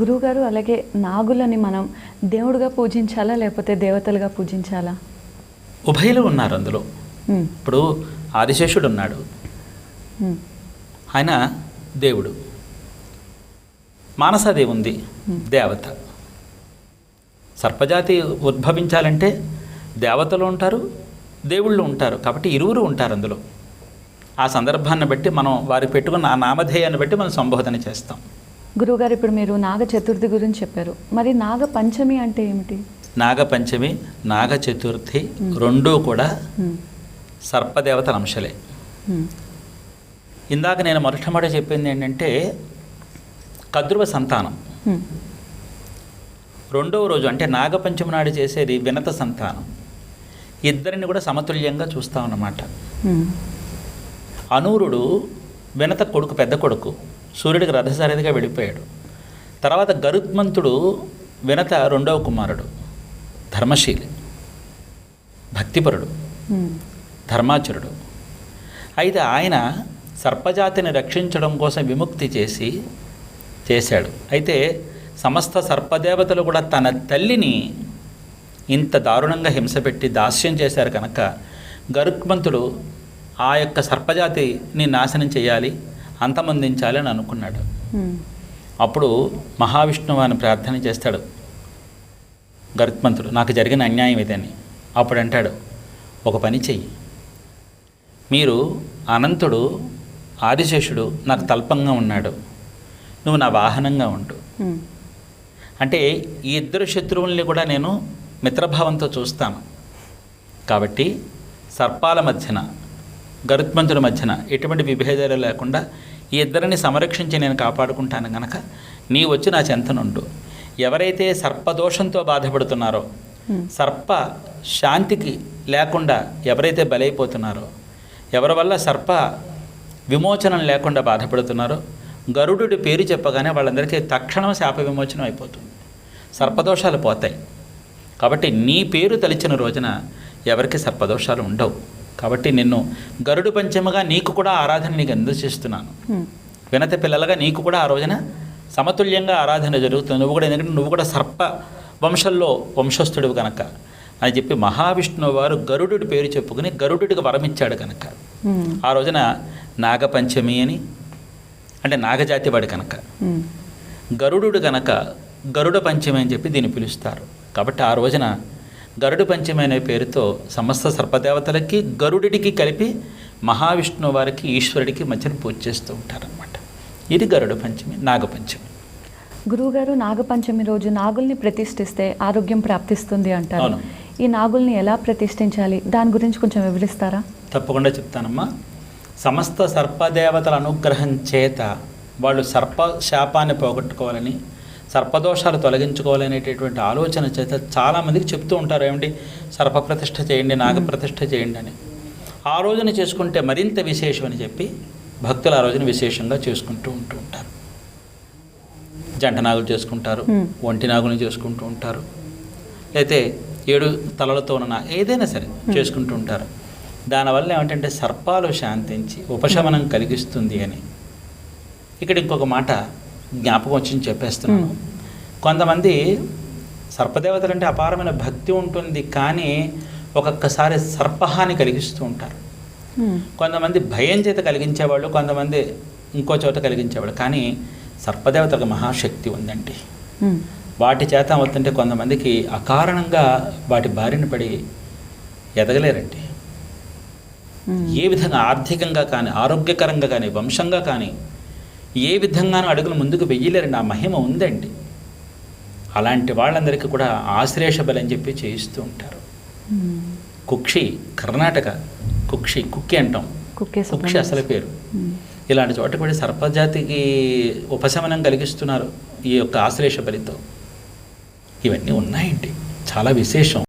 గురువుగారు అలాగే నాగులని మనం దేవుడుగా పూజించాలా లేకపోతే దేవతలుగా పూజించాలా? ఉభయలు ఉన్నారు అందులో. ఇప్పుడు ఆదిశేషుడు ఉన్నాడు. ఆయన దేవుడు. మానసాదేవి ఉంది దేవత. సర్పజాతి ఉద్భవించాలంటే దేవతలు ఉంటారు దేవుళ్ళు ఉంటారు. కాబట్టి ఇరువురు ఉంటారు అందులో. ఆ సందర్భాన్ని బట్టి మనం వారికి పెట్టుకున్న ఆ నామధేయాన్ని బట్టి మనం సంబోధన చేస్తాం. గురువుగారు ఇప్పుడు మీరు నాగ చతుర్థి గురించి చెప్పారు. మరి నాగ పంచమి అంటే ఏమిటి? నాగపంచమి నాగ చతుర్థి రెండూ కూడా సర్పదేవతల అంశలే ఇందాక నేను మొట్టమొదటి చెప్పింది ఏంటంటే కద్రువ సంతానం. రెండవ రోజు అంటే నాగపంచమి నాడు చేసేది వినత సంతానం. ఇద్దరిని కూడా సమతుల్యంగా చూస్తామన్నమాట. అనూరుడు వినత కొడుకు పెద్ద కొడుకు. సూర్యుడికి రథసారథిగా వెళ్ళిపోయాడు. తర్వాత గరుత్మంతుడు వినత రెండవ కుమారుడు ధర్మశీలి భక్తిపరుడు ధర్మాచరుడు. అయితే ఆయన సర్పజాతిని రక్షించడం కోసం విముక్తి చేసి చేశాడు. అయితే సమస్త సర్పదేవతలు కూడా తన తల్లిని ఇంత దారుణంగా హింసపెట్టి దాస్యం చేశారు కనుక గరుత్మంతుడు ఆ యొక్క సర్పజాతిని నాశనం చేయాలి. అంతమొందించాలి అని అనుకున్నాడు. అప్పుడు మహావిష్ణువు అని ప్రార్థన చేస్తాడు. గరుత్మంతుడు నాకు జరిగిన అన్యాయం ఇదని అప్పుడు అంటాడు ఒక పని చెయ్యి. మీరు అనంతుడు ఆదిశేషుడు నాకు తల్పంగా ఉన్నాడు. నువ్వు నా వాహనంగా ఉండు. అంటే ఈ ఇద్దరు శత్రువుల్ని కూడా నేను మిత్రభావంతో చూస్తాను. కాబట్టి సర్పాల మధ్యన గరుత్మంతుడి మధ్యన ఎటువంటి విభేదాలు లేకుండా ఈ ఇద్దరిని సంరక్షించి నేను కాపాడుకుంటాను గనక నీ వచ్చి నా చెంతనుండు. ఎవరైతే సర్పదోషంతో బాధపడుతున్నారో సర్ప శాంతికి లేకుండా ఎవరైతే బలైపోతున్నారో ఎవరి వల్ల సర్ప విమోచనం లేకుండా బాధపడుతున్నారో గరుడు పేరు చెప్పగానే వాళ్ళందరికీ తక్షణం శాప విమోచనం అయిపోతుంది. సర్పదోషాలు పోతాయి. కాబట్టి నీ పేరు తలిచిన రోజున ఎవరికి సర్పదోషాలు ఉండవు. కాబట్టి నిన్ను గరుడు పంచమగా నీకు కూడా ఆరాధన నీకు అందజేస్తున్నాను వినత పిల్లలుగా నీకు కూడా ఆ రోజున సమతుల్యంగా ఆరాధన జరుగుతుంది. నువ్వు కూడా ఎందుకంటే నువ్వు కూడా సర్ప వంశంలో వంశస్థుడివి కనుక అని చెప్పి మహావిష్ణువు వారు గరుడు పేరు చెప్పుకుని గరుడుడికి వరమిచ్చాడు కనుక ఆ రోజున నాగపంచమి అని అంటే నాగజాతి వాడు కనుక గరుడు కనుక గరుడ పంచమి అని చెప్పి దీన్ని పిలుస్తారు. కాబట్టి ఆ రోజున గరుడు పంచమి అనే పేరుతో సమస్త సర్పదేవతలకి గరుడికి కలిపి మహావిష్ణువు వారికి ఈశ్వరుడికి మధ్యన పూజ చేస్తూ ఉంటారనమాట ఇది గరుడ పంచమి నాగపంచమి గురువుగారు నాగపంచమి రోజు నాగుల్ని ప్రతిష్ఠిస్తే ఆరోగ్యం ప్రాప్తిస్తుంది అంటారు. ఈ నాగుల్ని ఎలా ప్రతిష్ఠించాలి? దాని గురించి కొంచెం వివరిస్తారా? తప్పకుండా చెప్తానమ్మా. సమస్త సర్పదేవతల అనుగ్రహం చేత వాళ్ళు సర్ప శాపాన్ని పోగొట్టుకోవాలని సర్పదోషాలు తొలగించుకోవాలనేటటువంటి ఆలోచన చేత చాలామందికి చెప్తూ ఉంటారు ఏమిటి సర్ప ప్రతిష్ఠ చేయండి నాగ ప్రతిష్ఠ చేయండి అని. ఆ రోజున చేసుకుంటే మరింత విశేషం అని చెప్పి భక్తులు ఆ రోజున విశేషంగా చేసుకుంటూ ఉంటూ ఉంటారు. జంట నాగులు చేసుకుంటారు. ఒంటి నాగులు చేసుకుంటూ ఉంటారు. అయితే ఏడు తలలతో ఉన్న ఏదైనా సరే చేసుకుంటూ ఉంటారు. దానివల్ల ఏమిటంటే సర్పాలు శాంతించి ఉపశమనం కలిగిస్తుంది అని. ఇక్కడ ఇంకొక మాట జ్ఞాపకం వచ్చి చెప్పేస్తున్నాను. కొంతమంది సర్పదేవతలు అంటే అపారమైన భక్తి ఉంటుంది కానీ ఒక్కొక్కసారి సర్పహాని కలిగిస్తూ ఉంటారు. కొంతమంది భయం చేత కలిగించేవాళ్ళు కొంతమంది ఇంకో చోట కలిగించేవాళ్ళు. కానీ సర్పదేవతలకు మహాశక్తి ఉందండి. వాటి చేత అవుతుంటే కొంతమందికి అకారణంగా వాటి బారిన పడి ఎదగలేరండి. ఏ విధంగా ఆర్థికంగా కానీ ఆరోగ్యకరంగా కానీ వంశంగా కానీ ఏ విధంగానూ అడుగులు ముందుకు వెయ్యలేరండి. ఆ మహిమ ఉందండి. అలాంటి వాళ్ళందరికీ కూడా ఆశ్లేష బలి అని చెప్పి చేయిస్తూ ఉంటారు. కుక్షి కర్ణాటక కుక్షి కుక్కి అంటాం. కుక్షి అసలు పేరు. ఇలాంటి చోట కూడా సర్పజాతికి ఉపశమనం కలిగిస్తున్నారు ఈ యొక్క ఆశ్లేష బలితో. ఇవన్నీ ఉన్నాయండి. చాలా విశేషం.